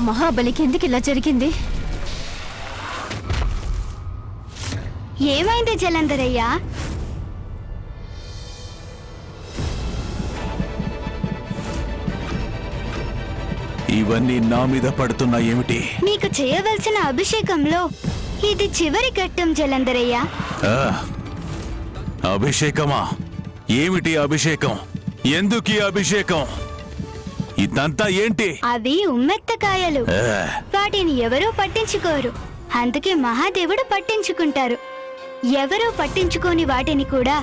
మహాబలికి ఎందుకు ఇలా జరిగింది? ఏమైంది జలంధరయ్యా? ఇవన్నీ నా మీద పడుతున్నా ఏమిటి? మీకు చేయవలసిన అభిషేకంలో ఇది చివరి ఘట్టం జలంధరయ్యా. ఆ, అభిషేకమా? ఏమిటి అభిషేకం? ఎందుకు ఈ అభిషేకం? ఇదంతా ఏంటి? అవి ఉమ్మెత్తకాయలు వాటిని ఎవరూ పట్టించుకోరు. అందుకే మహాదేవుడు పట్టించుకుంటారు. ఎవరూ పట్టించుకోని వాటిని కూడా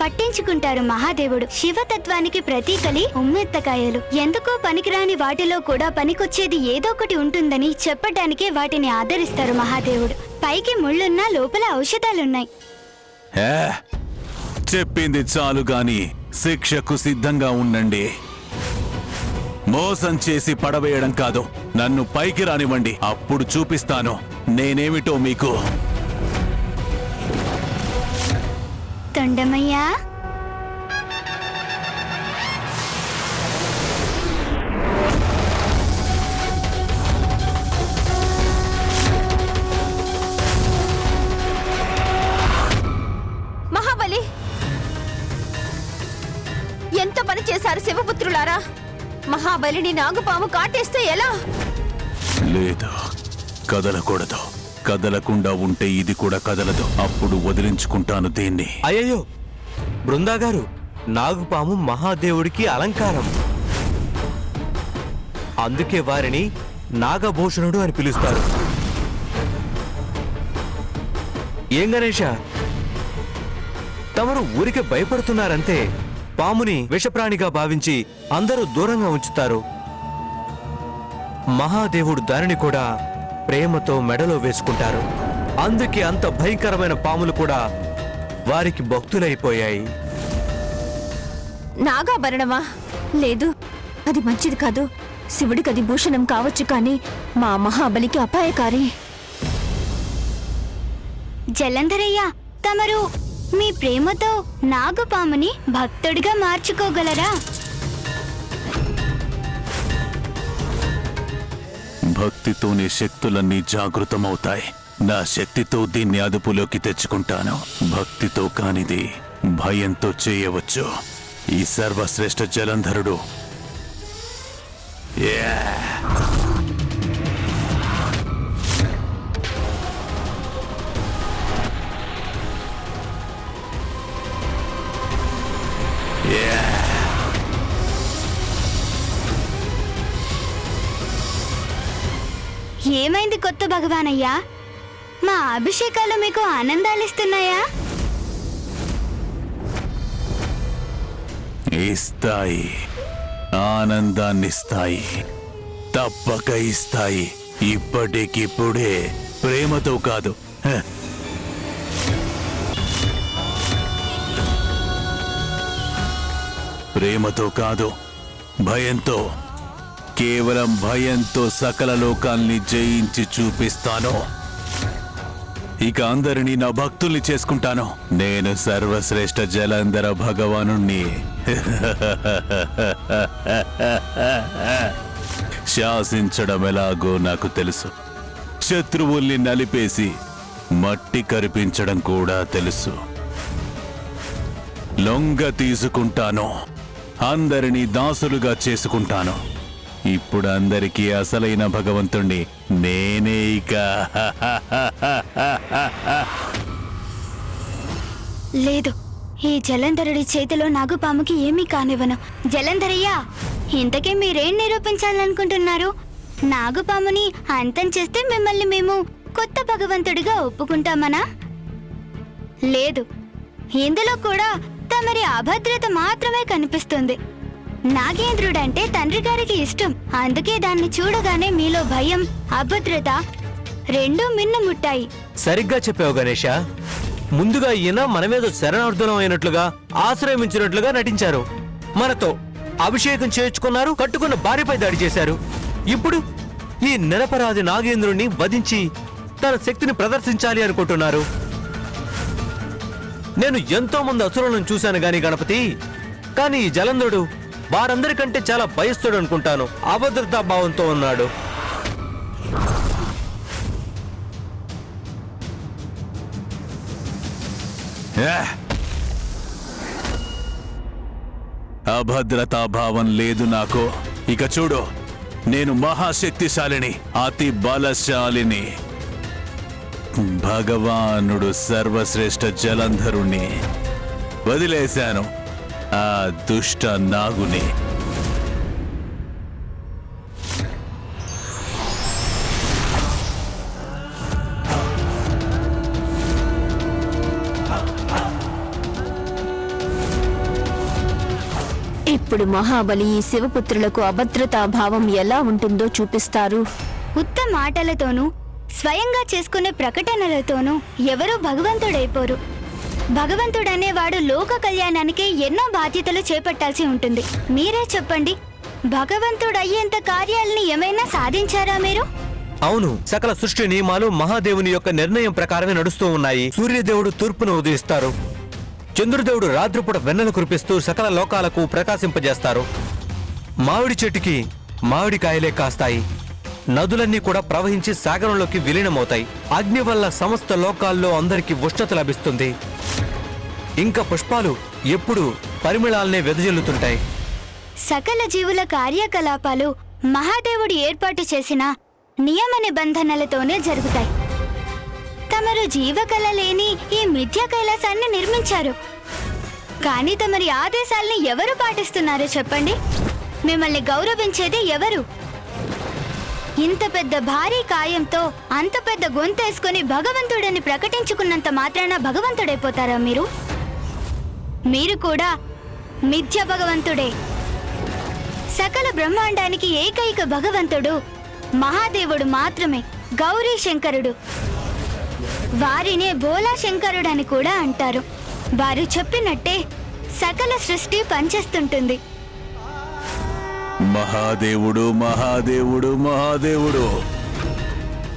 పట్టించుకుంటారు మహాదేవుడు. శివతత్వానికి ప్రతీకలి ఉమ్మెత్తకాయలు ఎందుకో పనికిరాని వాటిలో కూడా పనికొచ్చేది ఏదో ఒకటి ఉంటుందని చెప్పటానికే వాటిని ఆదరిస్తారు మహాదేవుడు. పైకి ముళ్ళున్నా లోపల ఔషధాలున్నాయి. చెప్పింది చాలు గాని శిక్షకు సిద్ధంగా ఉండండి. మోసం చేసి పడవేయడం కాదు. నన్ను పైకి రానివ్వండి. అప్పుడు చూపిస్తాను. నేనేమిటో మీకు. తొండమయ్యా మహాబలిని నాగుపాము కాటేస్తే ఎలా? లేదు. కదలకూడదు. కదలకుండా ఉంటే ఇది కూడా కదలదు. అప్పుడు వదిలించుకుంటాను దీన్ని. అయ్యయ్యో! బృందా గారు నాగుపాము మహాదేవుడికి అలంకారం. అందుకే వారిని నాగభూషణుడు అని పిలుస్తారు. ఏం గణేష? తమరు ఊరికి భయపడుతున్నారంతే. పాముని విషప్రాణిగా భావించి అందరూ దూరంగా ఉంచుతారు. మహాదేవుడు దానిని కూడా ప్రేమతో మెడలో వేసుకుంటారు. అందుకే అంత భయంకరమైన పాములు కూడా వారికి భక్తులైపోయాయి. నాగాభరణమా? లేదు. అది మంచిది కాదు. శివుడికి అది భూషణం కావచ్చు కానీ మా మహాబలికి అపాయకారి. జలంధరయ్య తమరు మీ ప్రేమతో నాగపాముని భక్తుడిగా మార్చుకోగలరా? భక్తితోనే శక్తులన్నీ జాగృతమవుతాయి. నా శక్తితో దీన్ని అదుపులోకి తెచ్చుకుంటాను. భక్తితో కానిది భయంతో చేయవచ్చు. ఈ సర్వశ్రేష్ఠ జలంధరుడు. యా! ఏమైంది కొత్త భగవానయ్యా? మా అభిషేకాలు మీకు ఆనందాలిస్తున్నాయా ఇస్తాయి. ఆనందాన్నిస్తాయి. తప్పక ఇస్తాయి. ఇప్పటికిప్పుడే ప్రేమతో కాదు. హ. ప్రేమతో కాదు భయంతో. కేవలం భయంతో సకల లోకాల్ని జయించి చూపిస్తాను. ఇక అందరినీ నా భక్తుల్ని చేసుకుంటాను. నేను సర్వశ్రేష్ఠ జలంధర భగవానుణ్ణి. శాసించడం ఎలాగో నాకు తెలుసు. శత్రువుల్ని నలిపేసి మట్టి కరిపించడం కూడా తెలుసు. లొంగ తీసుకుంటాను. అందరినీ దాసులుగా చేసుకుంటాను. ఇప్పుడు అందరికీ అసలైన భగవంతుణ్ణి నేనే ఇక. లేదు ఈ జలంధరుడి చేతిలో నాగుపాముకి ఏమీ కానివ్వను. జలంధరయ్యా ఇంతకీ మీరేం నిరూపించాలనుకుంటున్నారు? నాగుపాముని అంతం చేస్తే మిమ్మల్ని మేము కొత్త భగవంతుడిగా ఒప్పుకుంటామనా? లేదు ఇందులో కూడా తమరి అభద్రత మాత్రమే కనిపిస్తుంది. నాగేంద్రుడంటే తండ్రి గారికి ఇష్టం. అందుకే దాన్ని చూడగానే మీలో భయం అభద్రత రెండూ మిన్నుముట్టాయి సరిగ్గా చెప్పావు గణేష. ముందుగా ఈయన మనమేదో శరణార్థులం అయినట్లుగా ఆశ్రయించినట్లుగా నటించారు. మనతో అభిషేకం చేర్చుకున్నారు కట్టుకున్న భార్యపై దాడి చేశారు. ఇప్పుడు ఈ నిరపరాధి నాగేంద్రుణ్ణి వధించి తన శక్తిని ప్రదర్శించాలి అనుకుంటున్నారు. నేను ఎంతో మంది అసురులను చూశాను గాని గణపతి కానీ ఈ జలంధుడు వారందరికంటే చాలా భయస్తుడు అనుకుంటాను. అభద్రతా భావంతో ఉన్నాడు. అభద్రతా భావం లేదు నాకు. ఇక చూడు నేను మహాశక్తిశాలిని అతి బలశాలిని. భగవానుడు సర్వశ్రేష్ఠ జలంధరుణ్ణి వదిలేశాను. ఆ దుష్ట నాగుని. ఇప్పుడు మహాబలి ఈ శివపుత్రులకు అభద్రతా భావం ఎలా ఉంటుందో చూపిస్తారు. ఉత్త మాటలతోనూ స్వయంగా చేసుకునే ప్రకటనలతోనూ ఎవరూ భగవంతుడైపోరు. భగవంతుడనేవాడు లోక కళ్యాణానికి ఎన్నో బాధ్యతలు చేపట్టాల్సి ఉంటుంది. మీరే చెప్పండి భగవంతుడు అయ్యేంత కార్యాలని ఏమైనా సాధించారా మీరు? అవును సకల సృష్టి నియమాలు మహాదేవుని యొక్క నిర్ణయం ప్రకారమే నడుస్తూ ఉన్నాయి. సూర్యదేవుడు తూర్పును ఉదయిస్తారు. చంద్రదేవుడు రాత్రిపూట వెన్నెలు కురిపిస్తూ సకల లోకాలకు ప్రకాశింపజేస్తారు. మామిడి చెట్టుకి మామిడికాయలే కాస్తాయి. నదులన్నీ కూడా ప్రవహించి సాగరంలోకి విలీనమవుతాయి. అగ్ని వల్ల సమస్త లోకాల్లో అందరికీ ఉష్ణత లభిస్తుంది. ఇంకా పుష్పాలు ఎప్పుడు పరిమళాలనే వెదజల్లుతుంటాయి. సకల జీవుల కార్యకలాపాలు మహాదేవుడు ఏర్పాటు చేసిన నియమ నిబంధనలతోనే జరుగుతాయి. తమరు జీవకళ లేని ఈ మిథ్యా కైలాసాన్ని నిర్మించారు. కానీ తమరి ఆదేశాల్ని ఎవరు పాటిస్తున్నారు చెప్పండి? మిమ్మల్ని గౌరవించేది ఎవరు? ఇంత పెద్ద భారీ కాయంతో అంత పెద్ద గొంతేసుకుని భగవంతుడని ప్రకటించుకున్నంత మాత్రాన భగవంతుడైపోతారా మీరు? మీరు కూడా మిథ్య భగవంతుడే. సకల బ్రహ్మాండానికి ఏకైక భగవంతుడు మహాదేవుడు మాత్రమే గౌరీ శంకరుడు. వారినే భోలా శంకరుడని కూడా అంటారు. వారు చెప్పినట్టే సకల సృష్టి పనిచేస్తుంటుంది. మహాదేవుడు మహాదేవుడు మహాదేవుడు.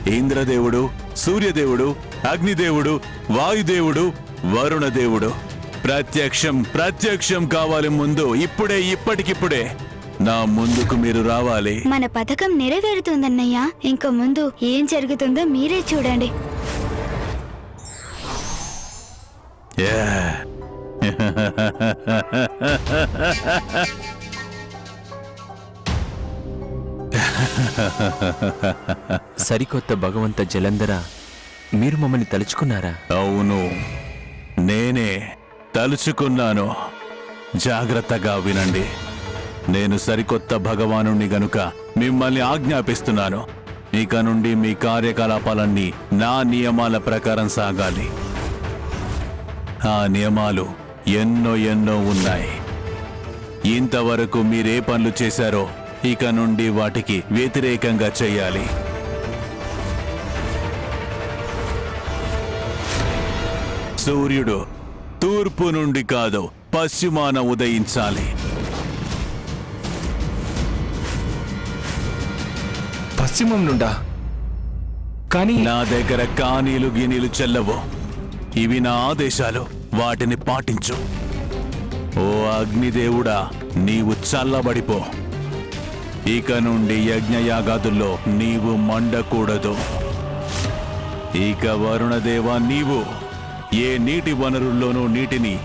ఇంద్రదేవుడు సూర్యదేవుడు అగ్నిదేవుడు వాయుదేవుడు వరుణదేవుడు. ప్రత్యక్షం ప్రత్యక్షం కావాలి ముందు ఇప్పుడే ఇప్పటికిప్పుడే. నా ముందుకు మీరు రావాలి. మన పథకం నెరవేరుతుందన్నయ్యా. ఇంక ముందు ఏం జరుగుతుందో మీరే చూడండి. యా. సరికొత్త భగవంత జలంధర మీరు మమ్మల్ని తలుచుకున్నారా? అవును. నేనే తలుచుకున్నాను. జాగ్రత్తగా వినండి. నేను సరికొత్త భగవాను గనుక మిమ్మల్ని ఆజ్ఞాపిస్తున్నాను. ఇక నుండి మీ కార్యకలాపాలన్నీ నా నియమాల ప్రకారం సాగాలి. ఆ నియమాలు ఎన్నో ఎన్నో ఉన్నాయి. ఇంతవరకు మీరే పనులు చేశారో ఇక నుండి వాటికి వ్యతిరేకంగా చేయాలి. సూర్యుడు తూర్పు నుండి కాదు పశ్చిమాన ఉదయించాలి. పశ్చిమం నుండా? కానీ నా దగ్గర కానీలు గినీలు చెల్లవు. ఇవి నా ఆదేశాలు వాటిని పాటించు. ఓ అగ్నిదేవుడా నీవు చల్లబడిపో. ఇక నుండి యజ్ఞయాగాదుల్లో నీవు మండకూడదు. ఇక వరుణదేవ నీవు ఏ నీటి వనరుల్లోనూ నీటిని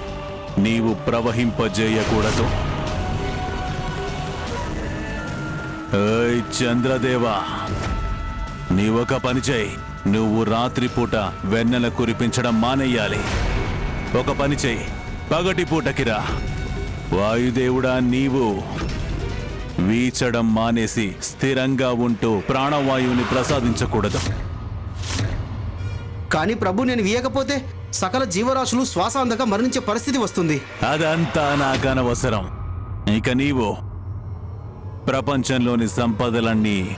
నీవు ప్రవహింపజేయకూడదు. ఏయ్ చంద్రదేవా నీవొక పని చేయి. నువ్వు రాత్రిపూట వెన్నెల కురిపించడం మానేయాలి. ఒక పని చేయి. పగటి పూటకిరా వాయుదేవుడా నీవు వీచడం మానేసి స్థిరంగా ఉంటూ ప్రాణవాయువుని ప్రసాదించకూడదు. కానీ ప్రభు నేను వీయకపోతే సకల జీవరాశులు శ్వాస అందక మరణించే పరిస్థితి వస్తుంది. అదంతా నాకనవసరం ఇక నీవు ప్రపంచంలోని సంపదలన్నీ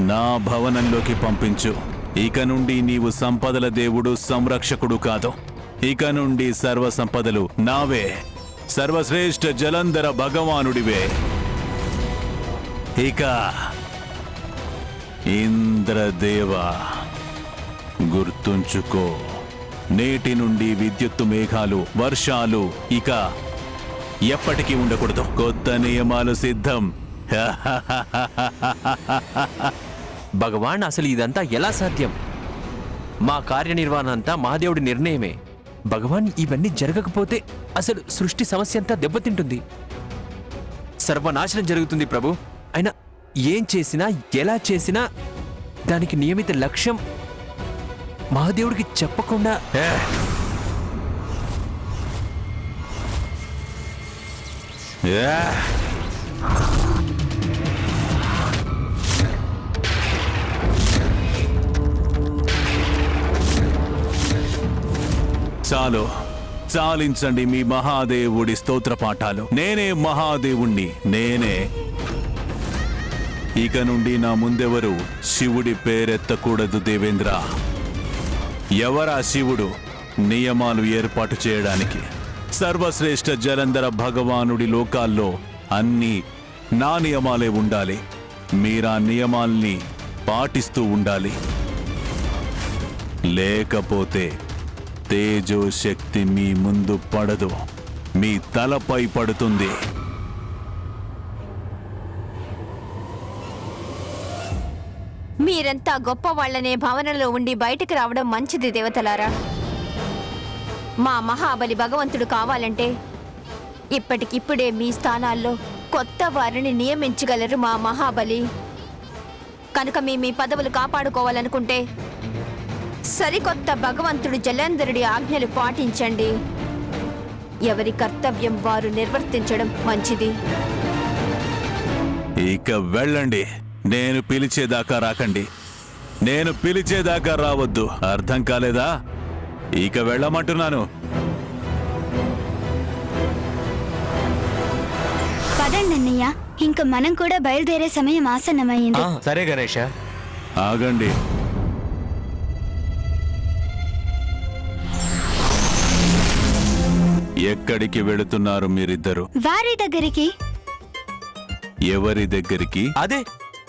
నా భవనంలోకి పంపించు. ఇక నుండి నీవు సంపదల దేవుడు సంరక్షకుడు కాదు. ఇక నుండి సర్వ సంపదలు నావే. సర్వశ్రేష్ఠ జలంధర భగవానుడివే. ఇక ఇంద్రదేవ గుర్తుంచుకో నేటి నుండి విద్యుత్తు మేఘాలు వర్షాలు ఇక ఎప్పటికీ ఉండకూడదు. కొత్త నియమాలు సిద్ధం. భగవాన్ అసలు ఇదంతా ఎలా సాధ్యం? మా కార్యనిర్వహణ అంతా మహాదేవుడి నిర్ణయమే. భగవాన్ ఇవన్నీ జరగకపోతే అసలు సృష్టి సమస్య అంతా దెబ్బతింటుంది. సర్వనాశనం జరుగుతుంది ప్రభు. అయినా ఏం చేసినా ఎలా చేసినా దానికి నియమిత లక్ష్యం మహాదేవుడికి చెప్పకుండా చాలు. చాలించండి మీ మహాదేవుడి స్తోత్ర పాఠాలు నేనే మహాదేవుణ్ణి. నేనే ఇక నుండి నా ముందెవరు శివుడి పేరెత్తకూడదు దేవేంద్ర. ఎవరా శివుడు? నియమాలు ఏర్పాటు చేయడానికి. సర్వశ్రేష్ఠ జలంధర భగవానుడి లోకాల్లో అన్నీ నా నియమాలే ఉండాలి. మీరా నియమాల్ని పాటిస్తూ ఉండాలి. లేకపోతే తేజో శక్తి మీ ముందు పడదు. మీ తలపై పడుతుంది. మీరంతా గొప్ప వాళ్ళనే భావనలో ఉండి బయటకు రావడం మంచిది దేవతలారా. మా మహాబలి భగవంతుడు కావాలంటే ఇప్పటికిప్పుడే మీ స్థానాల్లో కొత్త వారిని నియమించగలరు మా మహాబలి. కనుక మీ మీ పదవులు కాపాడుకోవాలనుకుంటే సరికొత్త భగవంతుడు జలంధరుడి ఆజ్ఞలు పాటించండి. ఎవరి కర్తవ్యం వారు నిర్వర్తించడం మంచిది. ఇక వెళ్ళండి. నేను పిలిచేదాకా రాకండి. నేను పిలిచేదాకా రావద్దు. అర్థం కాలేదా? ఇక వెళ్ళమంటున్నాను. పదండి అన్నయ్య. ఇంక మనం కూడా బయలుదేరే సమయం ఆసన్నమైంది. ఆ, సరే గణేష. ఆగండి. ఎక్కడికి వెళుతున్నారు మీరిద్దరు? వారి దగ్గరికి. ఎవరి దగ్గరికి? అదే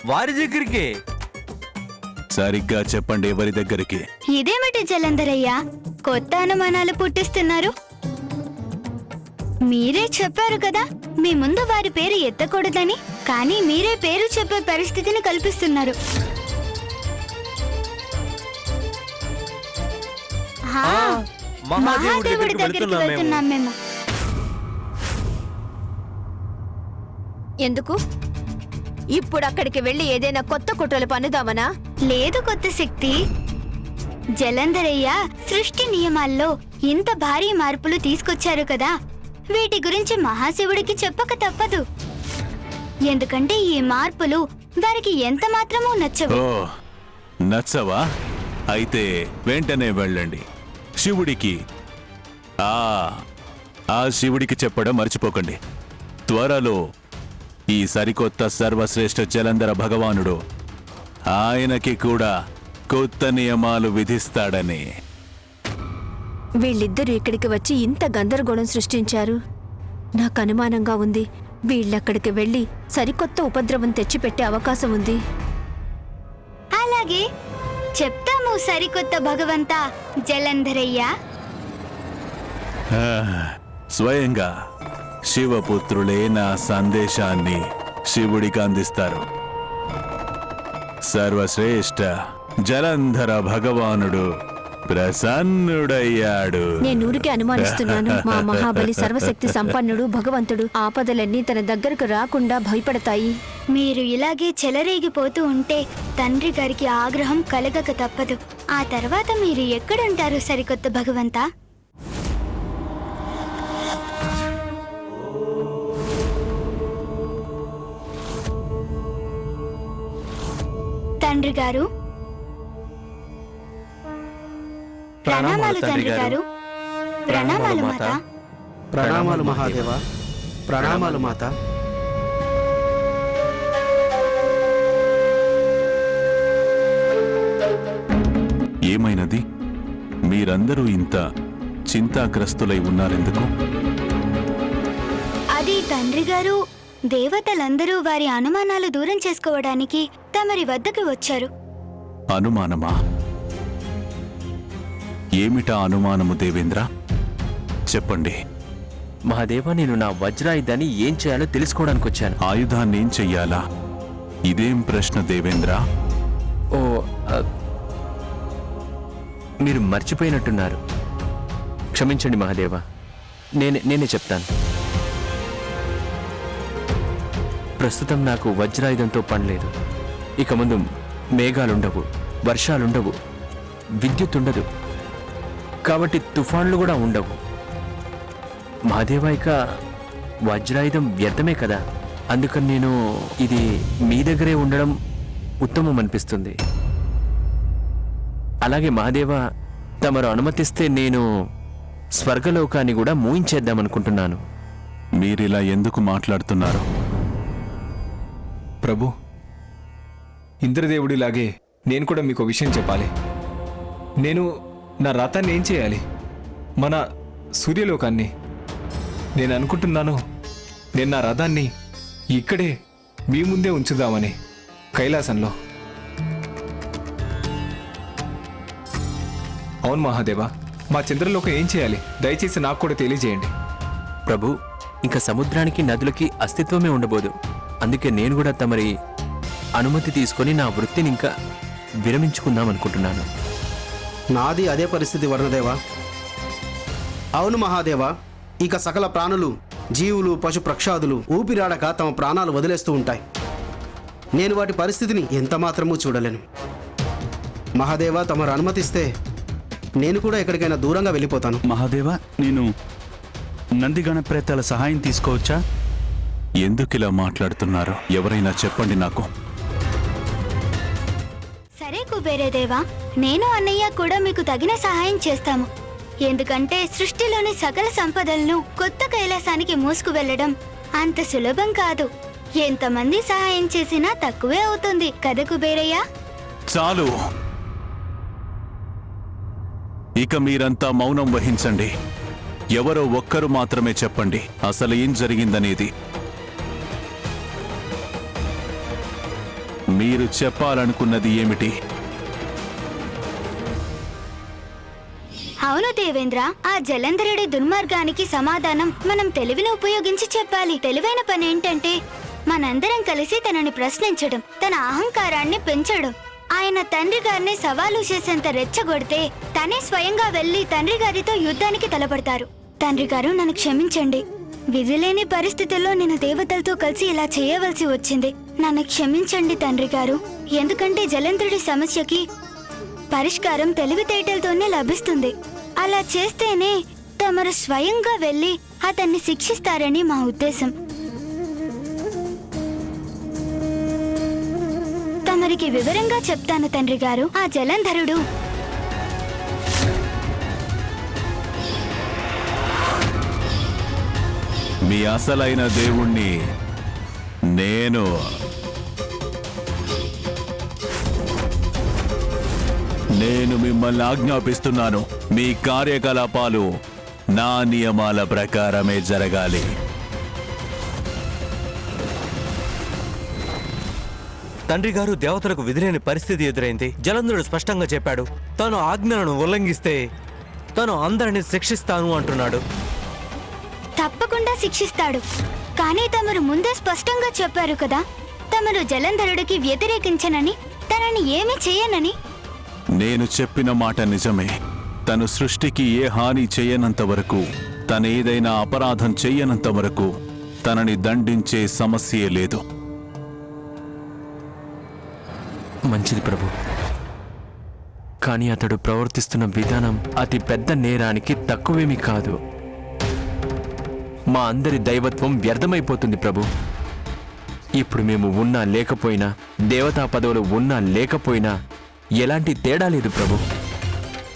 వారి దగ్గరికి. సరిగ్గా చెప్పండి ఎవరి దగ్గరికి. ఇదేమిటి జలంధరయ్యా కొత్త అనుమానాలు పుట్టిస్తున్నారు. మీరే చెప్పారు కదా మీ ముందు వారి పేరు ఎత్తకూడదని కానీ మీరే పేరు చెప్పే పరిస్థితిని కల్పిస్తున్నారు. హా, ఆ, మహాదేవుడి మహాదేవుడి దగ్గరికి దగ్గరికి వెళ్తున్నాం మేము. వెళ్తున్నాం మేము. ఎందుకు? ఇప్పుడు అక్కడికి వెళ్ళి ఏదైనా కొత్త కుట్రలు పనుదామనా లేదు కొత్త శక్తి. జలంధరయ్య సృష్టి నియమాల్లో ఇంత భారీ మార్పులు తీసుకొచ్చారు కదా. వీటి గురించి మహాశివుడికి చెప్పక తప్పదు. ఎందుకంటే ఈ మార్పులు వారికి ఎంత మాత్రమూ నచ్చవు. ఓ నచ్చవా? అయితే వెంటనే వెళ్ళండి. శివుడికి ఆ ఆ శివుడికి చెప్పడం మర్చిపోకండి. త్వరలో ఈ సరికొత్త సర్వశ్రేష్ఠ జలంధర భగవానుడు ఆయనకి కూడా కొత్త నియమాలు విధిస్తాడని. వీళ్ళిద్దరూ ఇక్కడికి వచ్చి ఇంత గందరగోళం సృష్టించారు. నాకు అనుమానంగా ఉంది. వీళ్ళక్కడికి వెళ్ళి సరికొత్త ఉపద్రవం తెచ్చిపెట్టే అవకాశం ఉంది. అలాగే. చెప్తాము సరికొత్త భగవంతా జలంధరయ్య. స్వయంగా. శివపుత్రులే నా సందేశాన్ని శివుడికి అందిస్తారు. సర్వశ్రేష్ఠ జలంధర భగవానుడు ప్రసన్నుడయ్యాడు. నేను ఊరికే అనుమానిస్తున్నాను మా మహాబలి సర్వశక్తి సంపన్నుడు భగవంతుడు ఆపదలన్నీ తన దగ్గరకు రాకుండా భయపడతాయి. మీరు ఇలాగే చెలరేగిపోతూ ఉంటే తండ్రి గారికి ఆగ్రహం కలగక తప్పదు. ఆ తర్వాత మీరు ఎక్కడుంటారు సరికొత్త భగవంతా? తండ్రి గారు? ప్రణామాలు తండ్రి గారు. ప్రణామాలు మాత. ప్రణామాలు మహాదేవ. ప్రణామాలు మాత. ఏమైనది? మీరందరూ ఇంత చింతాగ్రస్తులై ఉన్నారెందుకు? అది తండ్రి గారు దేవతలందరూ వారి అనుమానాలు దూరం చేసుకోవడానికి తమరి వద్దకు వచ్చారు. అనుమానమా? ఏమిటా అనుమానము దేవేంద్ర? చెప్పండి. మహాదేవా నేను నా వజ్రాయుధాన్ని ఏం చేయాలో తెలుసుకోవడానికి వచ్చాను. ఆయుధాన్నేం చెయ్యాలా? ఇదేం ప్రశ్న దేవేంద్ర? ఓ ఆ, మీరు మర్చిపోయినట్టున్నారు. క్షమించండి మహాదేవ నేనే నేనే చెప్తాను. ప్రస్తుతం నాకు వజ్రాయుధంతో పనిలేదు ఇక ముందు మేఘాలుండవు వర్షాలుండవు విద్యుత్ ఉండదు కాబట్టి తుఫాన్లు కూడా ఉండవు. మహాదేవ ఇక వజ్రాయుధం వ్యర్థమే కదా? అందుకని నేను ఇది మీ దగ్గరే ఉండడం ఉత్తమం అనిపిస్తుంది అలాగే మహాదేవ తమరు అనుమతిస్తే నేను స్వర్గలోకాన్ని కూడా మూయించేద్దామనుకుంటున్నాను. మీరిలా ఎందుకు మాట్లాడుతున్నారు? ప్రభు ఇంద్రదేవుడిలాగే నేను కూడా మీకు విషయం చెప్పాలి. నేను నా రథాన్ని ఏం చేయాలి? మన సూర్యలోకాన్ని నేను అనుకుంటున్నాను. నేను నా రథాన్ని ఇక్కడే మీ ముందే ఉంచుదామని కైలాసంలో. అవును మహాదేవా మా చంద్రలోకం ఏం చేయాలి? దయచేసి నాకు కూడా తెలియజేయండి. ప్రభు ఇంకా సముద్రానికి నదులకి అస్తిత్వమే ఉండబోదు. అందుకే నేను కూడా తమరి అనుమతి తీసుకొని నా వృత్తిని ఇంకా విరమించుకుందాం అనుకుంటున్నాను. నాది అదే పరిస్థితి వర్ణదేవా అవును మహాదేవా ఇక సకల ప్రాణులు జీవులు పశు ప్రక్షాదులు ఊపిరాడక తమ ప్రాణాలు వదిలేస్తూ ఉంటాయి. నేను వాటి పరిస్థితిని ఎంత మాత్రమూ చూడలేను. మహాదేవా తమరు అనుమతిస్తే నేను కూడా ఎక్కడికైనా దూరంగా వెళ్ళిపోతాను. మహాదేవ నేను నంది గణప్రేతాల సహాయం తీసుకోవచ్చా? ఎందుకిలా మాట్లాడుతున్నారు? ఎవరైనా చెప్పండి నాకు. సరే కుబేరదేవా నేను అన్నయ్య కూడా మీకు తగిన సహాయం చేస్తాము. ఎందుకంటే సృష్టిలోని సకల సంపదలను కొత్త కైలాసానికి మోసుకు వెళ్ళడం అంత సులభం కాదు. ఎంతమంది సహాయం చేసినా తక్కువే అవుతుంది కదా కుబేరయ్య? చాలు. ఇక మీరంతా మౌనం వహించండి. ఎవరో ఒక్కరు మాత్రమే చెప్పండి అసలు ఏం జరిగిందనేది. మీరు చెప్పాలనుకున్నది ఏమిటి? అవును దేవేంద్ర ఆ జలంధరుడి దుర్మార్గానికి సమాధానం మనం తెలివిని ఉపయోగించి చెప్పాలి. తెలివైన పని ఏంటంటే మనందరం కలిసి తనని ప్రశ్నించడం తన అహంకారాన్ని పెంచడం. ఆయన తండ్రి గారిని సవాలు చేసేంత రెచ్చగొడితే తనే స్వయంగా వెళ్ళి తండ్రి గారితో యుద్ధానికి తలపడతారు. తండ్రి గారు నన్ను క్షమించండి. విధిలేని పరిస్థితుల్లో నేను దేవతలతో కలిసి ఇలా చేయవలసి వచ్చింది. నన్ను క్షమించండి తండ్రి గారు. ఎందుకంటే జలంధరుడి సమస్యకి పరిష్కారం తెలివితేటలతోనే లభిస్తుంది. అలా చేస్తేనే తమరు స్వయంగా వెళ్ళి అతన్ని శిక్షిస్తారని మా ఉద్దేశం. తమరికి వివరంగా చెప్తాను తండ్రి గారు. ఆ జలంధరుడు మీ అసలైన దేవుణ్ణి నేను. నేను మిమ్మల్ని ఆజ్ఞాపిస్తున్నాను. మీ కార్యకలాపాలు నా నియమాల ప్రకారమే జరగాలి. తండ్రి గారు దేవతలకు విధిలేని పరిస్థితి ఎదురైంది. జలంధరుడు స్పష్టంగా చెప్పాడు తాను ఆజ్ఞలను ఉల్లంఘిస్తే తాను అందరిని శిక్షిస్తాను అంటున్నాడు. తప్పకుండా శిక్షిస్తాడు. కానీ తమరు ముందే స్పష్టంగా చెప్పారు కదా. తమరు జలంధరుడికి వ్యతిరేకించనని తనని ఏమీ చేయనని. నేను చెప్పిన మాట నిజమే. తను సృష్టికి ఏ హాని చేయనంత వరకు తనేదైనా అపరాధం చెయ్యనంత వరకు తనని దండించే సమస్యే లేదు. మంచిది ప్రభు. కానీ అతడు ప్రవర్తిస్తున్న విధానం అతి పెద్ద నేరానికి తక్కువేమీ కాదు. మా అందరి దైవత్వం వ్యర్థమైపోతుంది ప్రభు. ఇప్పుడు మేము ఉన్నా లేకపోయినా దేవతా పదవులు ఉన్నా లేకపోయినా ఎలాంటి తేడా లేదు ప్రభు.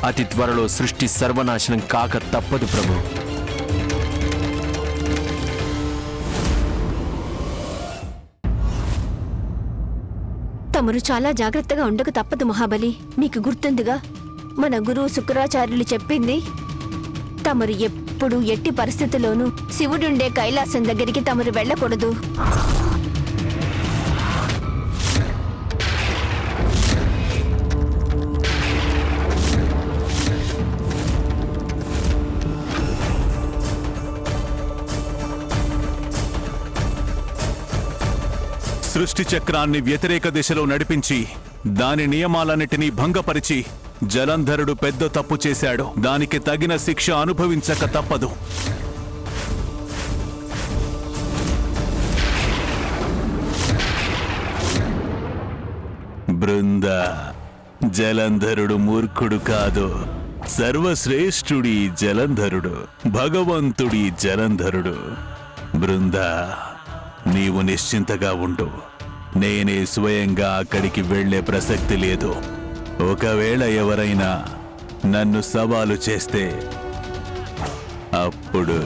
అతి త్వరలో సృష్టి సర్వనాశనం కాక తప్పదు ప్రభు. తమరు చాలా జాగ్రత్తగా ఉండక తప్పదు మహాబలి. మీకు గుర్తుందిగా మన గురువు శుక్రాచార్యులు చెప్పింది తమరు ఎప్పుడు ఎట్టి పరిస్థితుల్లోనూ శివుడుండే కైలాసం దగ్గరికి తమరు వెళ్ళకూడదు. సృష్టి చక్రాన్ని వ్యతిరేక దిశలో నడిపించి దాని నియమాలన్నిటినీ భంగపరిచి జలంధరుడు పెద్ద తప్పు చేశాడు. దానికి తగిన శిక్ష అనుభవించక తప్పదు. బృంద జలంధరుడు మూర్ఖుడు కాదు. సర్వశ్రేష్ఠుడి జలంధరుడు భగవంతుడి జలంధరుడు. బృంద నీవు నిశ్చింతగా ఉండు. నేనే స్వయంగా అక్కడికి వెళ్ళే ప్రసక్తి లేదు. ఒకవేళ ఎవరైనా నన్ను సవాలు చేస్తే అప్పుడు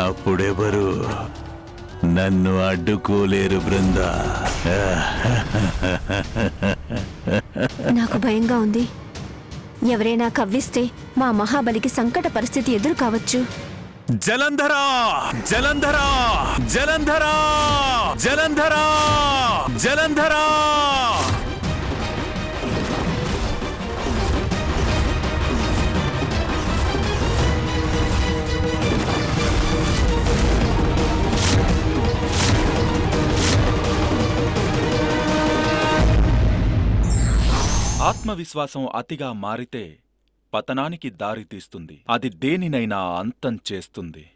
అప్పుడెవరు? నన్ను అడ్డుకోలేరు బృందా. నాకు భయంగా ఉంది. ఎవరైనా కవ్విస్తే మా మహాబలికి సంకట పరిస్థితి ఎదురు కావచ్చు. జలంధరా! జలంధరా! జలంధరా! జలంధరా! జలంధరా! ఆత్మవిశ్వాసం అతిగా మారితే పతనానికి దారితీస్తుంది. అది దేనినైనా అంతం చేస్తుంది.